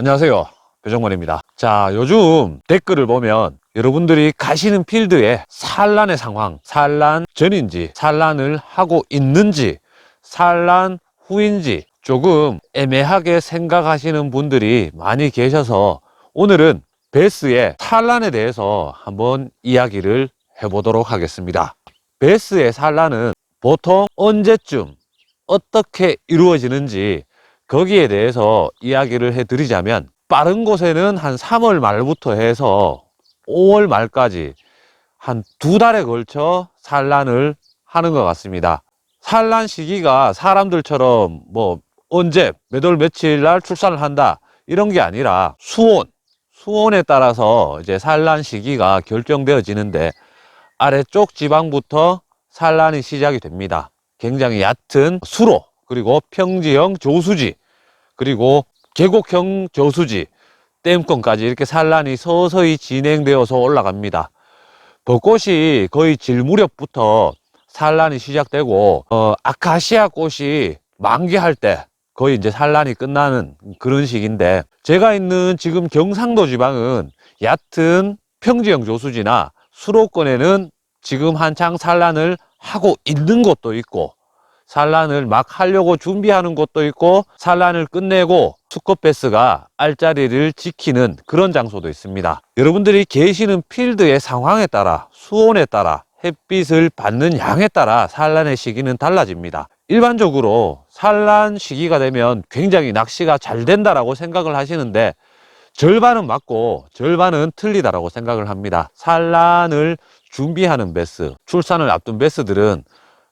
안녕하세요. 배정관입니다. 자, 요즘 댓글을 보면 여러분들이 가시는 필드에 산란의 상황, 산란 전인지, 산란을 하고 있는지, 산란 후인지 조금 애매하게 생각하시는 분들이 많이 계셔서 오늘은 베스의 산란에 대해서 한번 이야기를 해보도록 하겠습니다. 베스의 산란은 보통 언제쯤 어떻게 이루어지는지 거기에 대해서 이야기를 해드리자면 빠른 곳에는 한 3월 말부터 해서 5월 말까지 한 두 달에 걸쳐 산란을 하는 것 같습니다. 산란 시기가 사람들처럼 뭐 언제 몇 월 며칠 날 출산을 한다 이런 게 아니라 수온 수온에 따라서 이제 산란 시기가 결정되어지는데 아래쪽 지방부터 산란이 시작이 됩니다. 굉장히 얕은 수로 그리고 평지형 조수지 그리고 계곡형 저수지 댐권까지 이렇게 산란이 서서히 진행되어서 올라갑니다. 벚꽃이 거의 질 무렵부터 산란이 시작되고 어, 아카시아 꽃이 만개할 때 거의 이제 산란이 끝나는 그런 시기인데 제가 있는 지금 경상도 지방은 얕은 평지형 조수지나 수로권에는 지금 한창 산란을 하고 있는 곳도 있고 산란을 막 하려고 준비하는 곳도 있고 산란을 끝내고 수컷베스가 알자리를 지키는 그런 장소도 있습니다. 여러분들이 계시는 필드의 상황에 따라 수온에 따라 햇빛을 받는 양에 따라 산란의 시기는 달라집니다. 일반적으로 산란 시기가 되면 굉장히 낚시가 잘 된다라고 생각을 하시는데 절반은 맞고 절반은 틀리다라고 생각을 합니다. 산란을 준비하는 베스, 출산을 앞둔 베스들은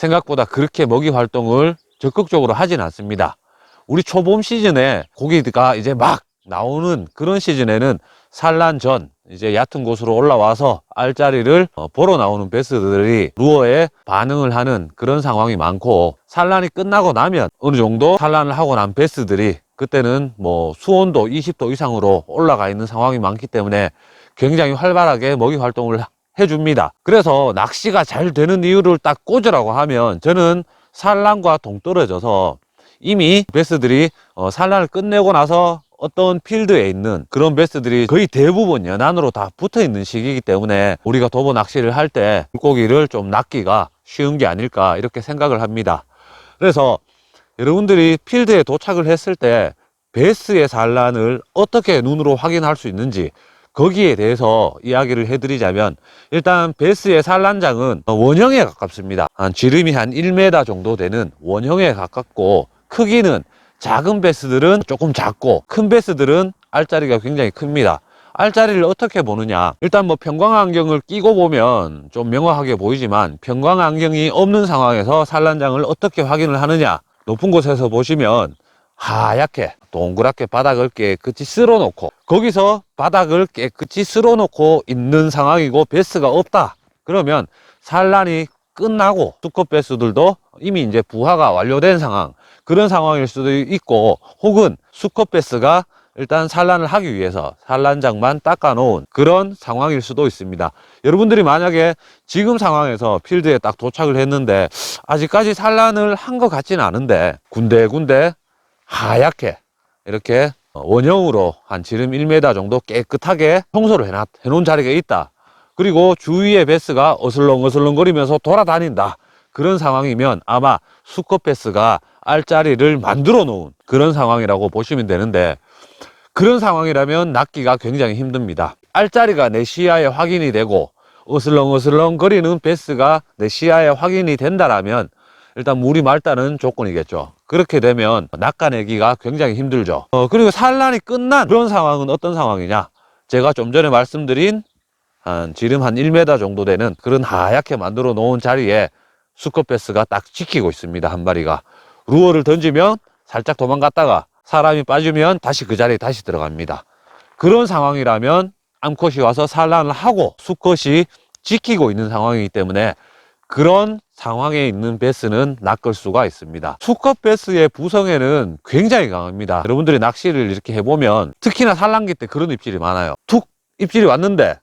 생각보다 그렇게 먹이 활동을 적극적으로 하진 않습니다. 우리 초봄 시즌에 고기가 이제 막 나오는 그런 시즌에는 산란 전 이제 얕은 곳으로 올라와서 알자리를 어, 보러 나오는 베스들이 루어에 반응을 하는 그런 상황이 많고 산란이 끝나고 나면 어느 정도 산란을 하고 난 베스들이 그때는 뭐 수온도 20도 이상으로 올라가 있는 상황이 많기 때문에 굉장히 활발하게 먹이 활동을 해줍니다. 그래서 낚시가 잘 되는 이유를 딱 꽂으라고 하면 저는 산란과 동떨어져서 이미 베스들이 어, 산란을 끝내고 나서 어떤 필드에 있는 그런 베스들이 거의 대부분 연안으로 다 붙어 있는 시기이기 때문에 우리가 도보 낚시를 할 때 물고기를 좀 낚기가 쉬운 게 아닐까 이렇게 생각을 합니다. 그래서 여러분들이 필드에 도착을 했을 때 베스의 산란을 어떻게 눈으로 확인할 수 있는지 거기에 대해서 이야기를 해드리자면 일단 베스의 산란장은 원형에 가깝습니다. 한 지름이 한 1m 정도 되는 원형에 가깝고 크기는 작은 베스들은 조금 작고 큰 베스들은 알짜리가 굉장히 큽니다. 알짜리를 어떻게 보느냐 일단 뭐 평광안경을 끼고 보면 좀 명확하게 보이지만 평광안경이 없는 상황에서 산란장을 어떻게 확인을 하느냐 높은 곳에서 보시면 하얗게 동그랗게 바닥을 깨끗이 쓸어 놓고 거기서 바닥을 깨끗이 쓸어 놓고 있는 상황이고 베스가 없다. 그러면 산란이 끝나고 수컷 베스들도 이미 이제 부화가 완료된 상황. 그런 상황일 수도 있고 혹은 수컷 베스가 일단 산란을 하기 위해서 산란장만 닦아 놓은 그런 상황일 수도 있습니다. 여러분들이 만약에 지금 상황에서 필드에 딱 도착을 했는데 아직까지 산란을 한 것 같지는 않은데 군데군데 하얗게 이렇게 원형으로 한 지름 1m 정도 깨끗하게 청소를 해놨, 해놓은 자리가 있다. 그리고 주위에 베스가 어슬렁어슬렁 거리면서 돌아다닌다. 그런 상황이면 아마 수컷 베스가 알자리를 만들어 놓은 그런 상황이라고 보시면 되는데 그런 상황이라면 낚기가 굉장히 힘듭니다. 알자리가 내 시야에 확인이 되고 어슬렁어슬렁 거리는 베스가 내 시야에 확인이 된다라면 일단 물이 맑다는 조건이겠죠. 그렇게 되면 낚아내기가 굉장히 힘들죠. 어, 그리고 산란이 끝난 그런 상황은 어떤 상황이냐? 제가 좀 전에 말씀드린 한 지름 한 1m 정도 되는 그런 하얗게 만들어 놓은 자리에 수컷 베스가 딱 지키고 있습니다. 한 마리가. 루어를 던지면 살짝 도망갔다가 사람이 빠지면 다시 그 자리에 다시 들어갑니다. 그런 상황이라면 암컷이 와서 산란을 하고 수컷이 지키고 있는 상황이기 때문에 그런 상황에 있는 베스는 낚을 수가 있습니다. 수컷 베스의 부성에는 굉장히 강합니다. 여러분들이 낚시를 이렇게 해보면 특히나 산란기 때 그런 입질이 많아요. 툭 입질이 왔는데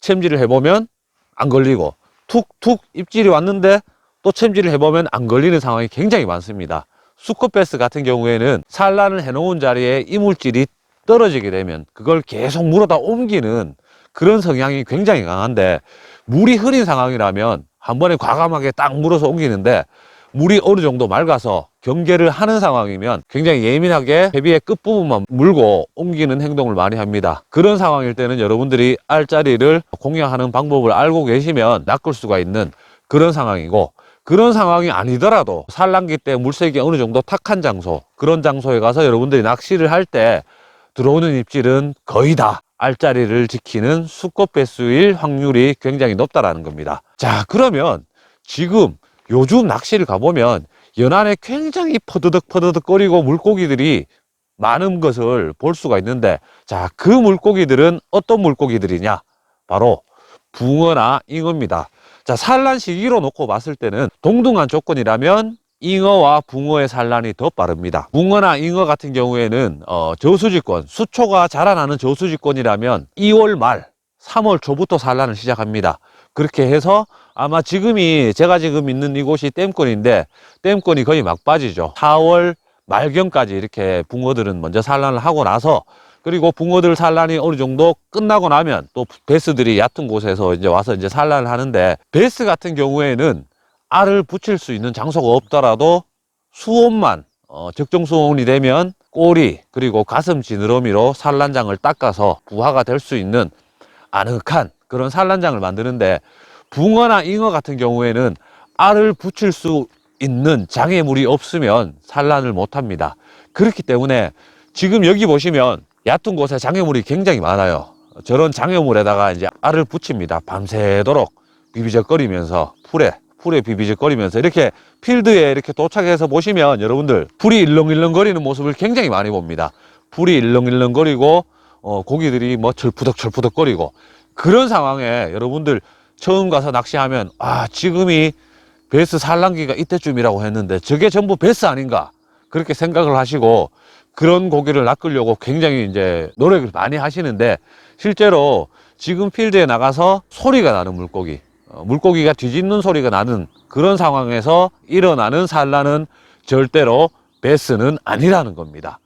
챔질을 해보면 안 걸리고 툭툭 입질이 왔는데 또 챔질을 해보면 안 걸리는 상황이 굉장히 많습니다. 수컷 베스 같은 경우에는 산란을 해놓은 자리에 이물질이 떨어지게 되면 그걸 계속 물어다 옮기는 그런 성향이 굉장히 강한데 물이 흐린 상황이라면 한 번에 과감하게 딱 물어서 옮기는데 물이 어느 정도 맑아서 경계를 하는 상황이면 굉장히 예민하게 회비의 끝부분만 물고 옮기는 행동을 많이 합니다. 그런 상황일 때는 여러분들이 알자리를 공략하는 방법을 알고 계시면 낚을 수가 있는 그런 상황이고 그런 상황이 아니더라도 산란기 때 물색이 어느 정도 탁한 장소 그런 장소에 가서 여러분들이 낚시를 할 때 들어오는 입질은 거의 다 알자리를 지키는 수컷 배수일 확률이 굉장히 높다라는 겁니다. 자 그러면 지금 요즘 낚시를 가보면 연안에 굉장히 퍼드덕 퍼드덕 거리고 물고기들이 많은 것을 볼 수가 있는데 자 그 물고기들은 어떤 물고기들이냐 바로 붕어나 잉어입니다 자 산란 시기로 놓고 봤을 때는 동등한 조건이라면 잉어와 붕어의 산란이 더 빠릅니다. 붕어나 잉어 같은 경우에는 어, 저수지권 수초가 자라나는 저수지권이라면 2월 말 3월 초부터 산란을 시작합니다. 그렇게 해서 아마 지금이 제가 지금 있는 이곳이 댐권인데 댐권이 거의 막바지죠. 4월 말경까지 이렇게 붕어들은 먼저 산란을 하고 나서 그리고 붕어들 산란이 어느 정도 끝나고 나면 또 베스들이 얕은 곳에서 이제 와서 이제 산란을 하는데 베스 같은 경우에는 알을 붙일 수 있는 장소가 없더라도 수온만 어, 적정 수온이 되면 꼬리 그리고 가슴 지느러미로 산란장을 닦아서 부화가 될 수 있는 아늑한 그런 산란장을 만드는데 붕어나 잉어 같은 경우에는 알을 붙일 수 있는 장애물이 없으면 산란을 못 합니다. 그렇기 때문에 지금 여기 보시면 얕은 곳에 장애물이 굉장히 많아요. 저런 장애물에다가 이제 알을 붙입니다. 밤새도록 비비적거리면서 풀에 풀에 비비적거리면서 이렇게 필드에 이렇게 도착해서 보시면 여러분들 풀이 일렁일렁거리는 모습을 굉장히 많이 봅니다. 풀이 일렁일렁거리고 어, 고기들이 뭐 철푸덕철푸덕거리고 그런 상황에 여러분들 처음 가서 낚시하면 아 지금이 베스 산란기가 이때쯤이라고 했는데 저게 전부 베스 아닌가 그렇게 생각을 하시고 그런 고기를 낚으려고 굉장히 이제 노력을 많이 하시는데 실제로 지금 필드에 나가서 소리가 나는 물고기 어, 물고기가 뒤집는 소리가 나는 그런 상황에서 일어나는 산란은 절대로 베스는 아니라는 겁니다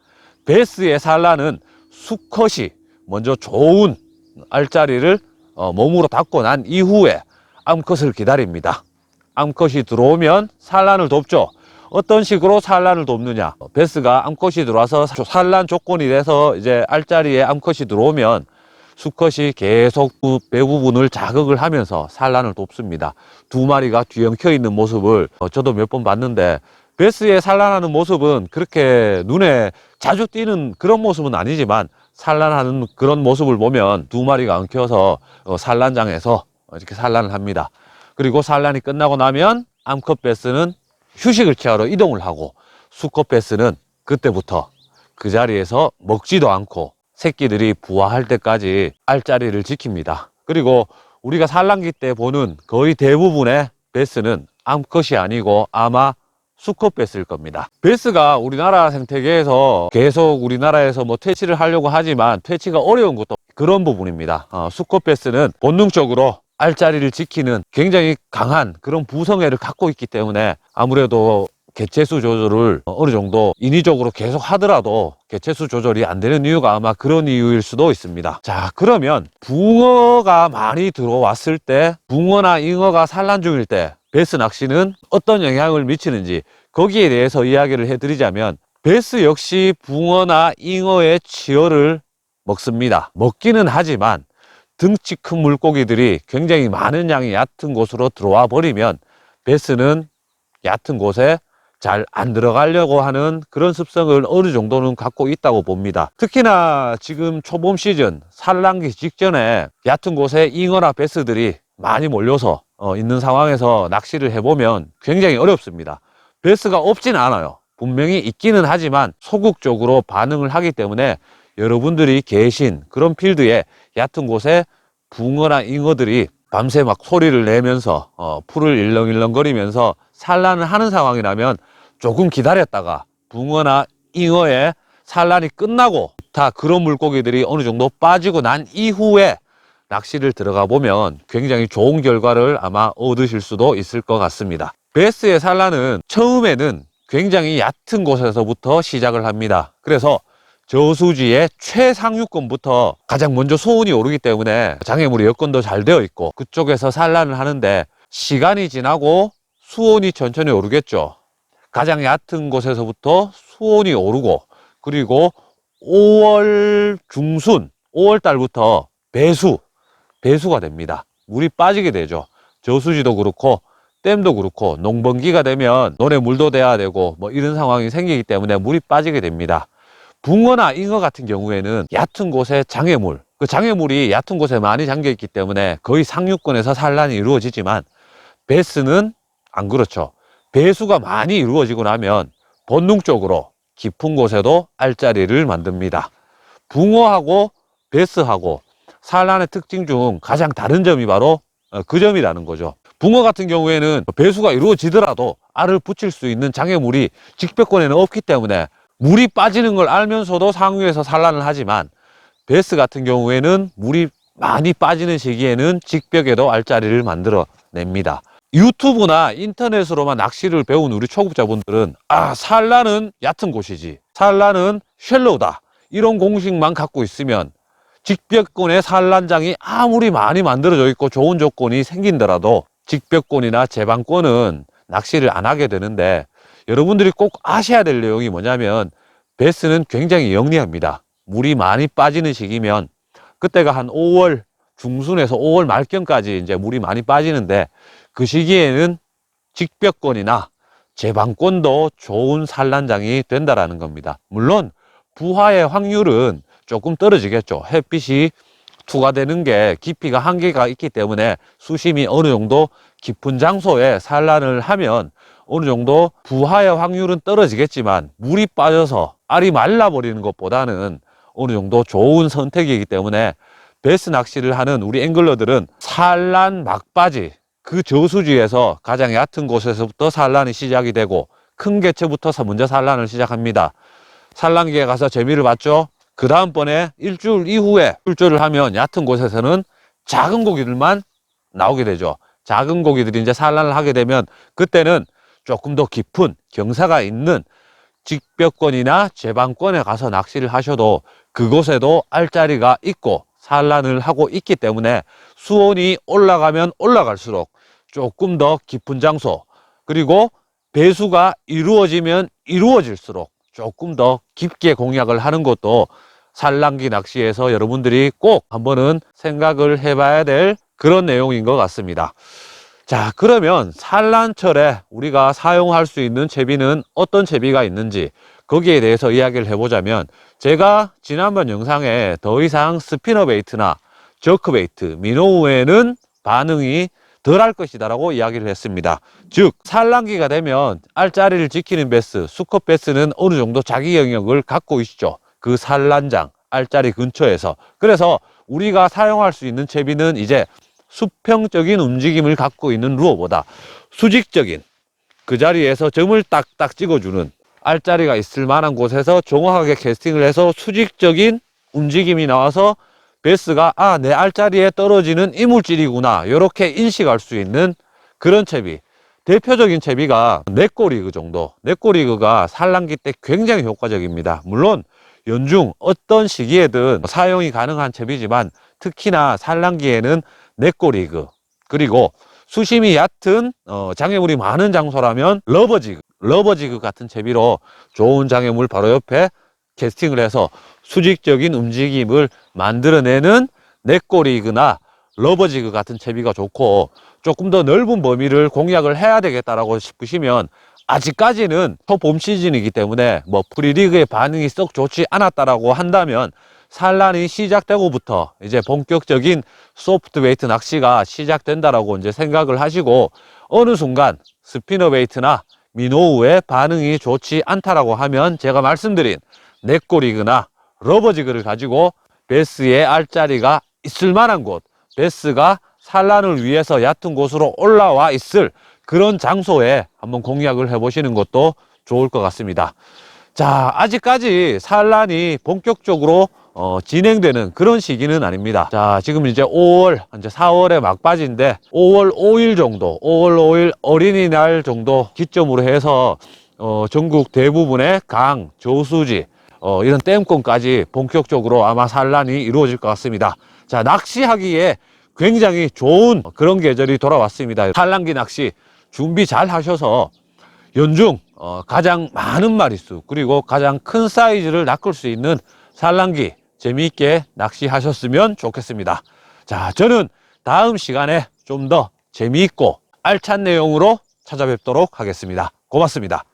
베스의 산란은 수컷이 먼저 좋은 알자리를 어, 몸으로 닫고 난 이후에 암컷을 기다립니다. 암컷이 들어오면 산란을 돕죠. 어떤 식으로 산란을 돕느냐. 어, 베스가 암컷이 들어와서 산란 조건이 돼서 이제 알자리에 암컷이 들어오면 수컷이 계속 그 배 부분을 자극을 하면서 산란을 돕습니다. 두 마리가 뒤엉켜 있는 모습을 어, 저도 몇 번 봤는데 베스의 산란하는 모습은 그렇게 눈에 자주 띄는 그런 모습은 아니지만 산란하는 그런 모습을 보면 두 마리가 엉켜서 어, 산란장에서 이렇게 산란을 합니다. 그리고 산란이 끝나고 나면 암컷 베스는 휴식을 취하러 이동을 하고 수컷 베스는 그때부터 그 자리에서 먹지도 않고 새끼들이 부화할 때까지 알자리를 지킵니다. 그리고 우리가 산란기 때 보는 거의 대부분의 베스는 암컷이 아니고 아마 수컷 베스일 겁니다. 베스가 우리나라 생태계에서 계속 우리나라에서 뭐 퇴치를 하려고 하지만 퇴치가 어려운 것도 그런 부분입니다. 어, 수컷 베스는 본능적으로 알자리를 지키는 굉장히 강한 그런 부성애를 갖고 있기 때문에 아무래도 개체수 조절을 어느 정도 인위적으로 계속 하더라도 개체수 조절이 안 되는 이유가 아마 그런 이유일 수도 있습니다. 자, 그러면 붕어가 많이 들어왔을 때, 붕어나 잉어가 산란 중일 때, 베스 낚시는 어떤 영향을 미치는지 거기에 대해서 이야기를 해드리자면 베스 역시 붕어나 잉어의 치어를 먹습니다. 먹기는 하지만 등치 큰 물고기들이 굉장히 많은 양이 얕은 곳으로 들어와 버리면 베스는 얕은 곳에 잘 안 들어가려고 하는 그런 습성을 어느 정도는 갖고 있다고 봅니다. 특히나 지금 초봄 시즌 산란기 직전에 얕은 곳에 잉어나 베스들이 많이 몰려서 어, 있는 상황에서 낚시를 해보면 굉장히 어렵습니다. 베스가 없진 않아요. 분명히 있기는 하지만 소극적으로 반응을 하기 때문에 여러분들이 계신 그런 필드에 얕은 곳에 붕어나 잉어들이 밤새 막 소리를 내면서 어, 풀을 일렁일렁거리면서 산란을 하는 상황이라면 조금 기다렸다가 붕어나 잉어의 산란이 끝나고 다 그런 물고기들이 어느 정도 빠지고 난 이후에 낚시를 들어가 보면 굉장히 좋은 결과를 아마 얻으실 수도 있을 것 같습니다. 베스의 산란은 처음에는 굉장히 얕은 곳에서부터 시작을 합니다. 그래서 저수지의 최상류권부터 가장 먼저 소운이 오르기 때문에 장애물이 여건도 잘 되어 있고 그쪽에서 산란을 하는데 시간이 지나고 수온이 천천히 오르겠죠. 가장 얕은 곳에서부터 수온이 오르고 그리고 5월 중순, 5월 달부터 배수, 배수가 됩니다. 물이 빠지게 되죠. 저수지도 그렇고 댐도 그렇고 농번기가 되면 논에 물도 돼야 되고 뭐 이런 상황이 생기기 때문에 물이 빠지게 됩니다. 붕어나 잉어 같은 경우에는 얕은 곳에 장애물, 그 장애물이 얕은 곳에 많이 잠겨 있기 때문에 거의 상류권에서 산란이 이루어지지만 베스는 안 그렇죠. 배수가 많이 이루어지고 나면 본능적으로 깊은 곳에도 알자리를 만듭니다. 붕어하고 베스하고 산란의 특징 중 가장 다른 점이 바로 어, 그 점이라는 거죠. 붕어 같은 경우에는 배수가 이루어지더라도 알을 붙일 수 있는 장애물이 직벽권에는 없기 때문에 물이 빠지는 걸 알면서도 상류에서 산란을 하지만 베스 같은 경우에는 물이 많이 빠지는 시기에는 직벽에도 알자리를 만들어 냅니다. 유튜브나 인터넷으로만 낚시를 배운 우리 초급자분들은 아 산란은 얕은 곳이지 산란은 쉘로우다 이런 공식만 갖고 있으면 직벽권의 산란장이 아무리 많이 만들어져 있고 좋은 조건이 생긴더라도 직벽권이나 제방권은 낚시를 안 하게 되는데 여러분들이 꼭 아셔야 될 내용이 뭐냐면 베스는 굉장히 영리합니다. 물이 많이 빠지는 시기면 그때가 한 5월 중순에서 5월 말경까지 이제 물이 많이 빠지는데 그 시기에는 직벽권이나 제방권도 좋은 산란장이 된다라는 겁니다. 물론 부화의 확률은 조금 떨어지겠죠. 햇빛이 투과되는 게 깊이가 한계가 있기 때문에 수심이 어느 정도 깊은 장소에 산란을 하면 어느 정도 부화의 확률은 떨어지겠지만 물이 빠져서 알이 말라버리는 것보다는 어느 정도 좋은 선택이기 때문에 베스 낚시를 하는 우리 앵글러들은 산란 막바지 그 저수지에서 가장 얕은 곳에서부터 산란이 시작이 되고 큰 개체부터 먼저 산란을 시작합니다. 산란기에 가서 재미를 봤죠. 그 다음번에 일주일 이후에 출조를 하면 얕은 곳에서는 작은 고기들만 나오게 되죠. 작은 고기들이 이제 산란을 하게 되면 그때는 조금 더 깊은 경사가 있는 직벽권이나 제방권에 가서 낚시를 하셔도 그곳에도 알자리가 있고 산란을 하고 있기 때문에 수온이 올라가면 올라갈수록 조금 더 깊은 장소 그리고 배수가 이루어지면 이루어질수록 조금 더 깊게 공략을 하는 것도 산란기 낚시에서 여러분들이 꼭 한번은 생각을 해봐야 될 그런 내용인 것 같습니다. 자, 그러면 산란철에 우리가 사용할 수 있는 채비는 어떤 채비가 있는지 거기에 대해서 이야기를 해보자면 제가 지난번 영상에 더 이상 스피너 베이트나 저크 베이트, 미노우에는 반응이 덜 할 것이다라고 이야기를 했습니다. 즉, 산란기가 되면 알짜리를 지키는 베스, 수컷 베스는 어느 정도 자기 영역을 갖고 있죠. 그 산란장, 알짜리 근처에서. 그래서 우리가 사용할 수 있는 채비는 이제 수평적인 움직임을 갖고 있는 루어보다 수직적인 그 자리에서 점을 딱딱 찍어주는 알짜리가 있을 만한 곳에서 정확하게 캐스팅을 해서 수직적인 움직임이 나와서 베스가 아 내 알짜리에 떨어지는 이물질이구나. 이렇게 인식할 수 있는 그런 채비. 대표적인 채비가 네꼬리그 정도. 네꼬리그가 산란기 때 굉장히 효과적입니다. 물론 연중 어떤 시기에든 사용이 가능한 채비지만 특히나 산란기에는 네꼬리그. 그리고 수심이 얕은 어, 장애물이 많은 장소라면 러버지그. 러버지그 같은 채비로 좋은 장애물 바로 옆에 캐스팅을 해서 수직적인 움직임을 만들어내는 네꼬리그나. 러버지그 같은 채비가 좋고 조금 더 넓은 범위를 공략을 해야 되겠다라고 싶으시면 아직까지는 초봄 시즌이기 때문에 뭐 프리리그의 반응이 썩 좋지 않았다라고 한다면 산란이 시작되고부터 이제 본격적인 소프트 베이트 낚시가 시작된다라고 이제 생각을 하시고 어느 순간 스피너 베이트나 미노우의 반응이 좋지 않다라고 하면 제가 말씀드린 넷꼬리그나 러버지그를 가지고 베스의 알자리가 있을 만한 곳 베스가 산란을 위해서 얕은 곳으로 올라와 있을 그런 장소에 한번 공략을 해보시는 것도 좋을 것 같습니다. 자, 아직까지 산란이 본격적으로 어, 진행되는 그런 시기는 아닙니다. 자, 지금 이제 5월, 이제 4월의 막바지인데 5월 5일 정도, 5월 5일 어린이날 정도 기점으로 해서 어, 전국 대부분의 강, 저수지, 어, 이런 댐권까지 본격적으로 아마 산란이 이루어질 것 같습니다. 자, 낚시하기에 굉장히 좋은 그런 계절이 돌아왔습니다. 산란기 낚시 준비 잘 하셔서 연중 어, 가장 많은 마리수 그리고 가장 큰 사이즈를 낚을 수 있는 산란기 재미있게 낚시하셨으면 좋겠습니다. 자, 저는 다음 시간에 좀 더 재미있고 알찬 내용으로 찾아뵙도록 하겠습니다. 고맙습니다.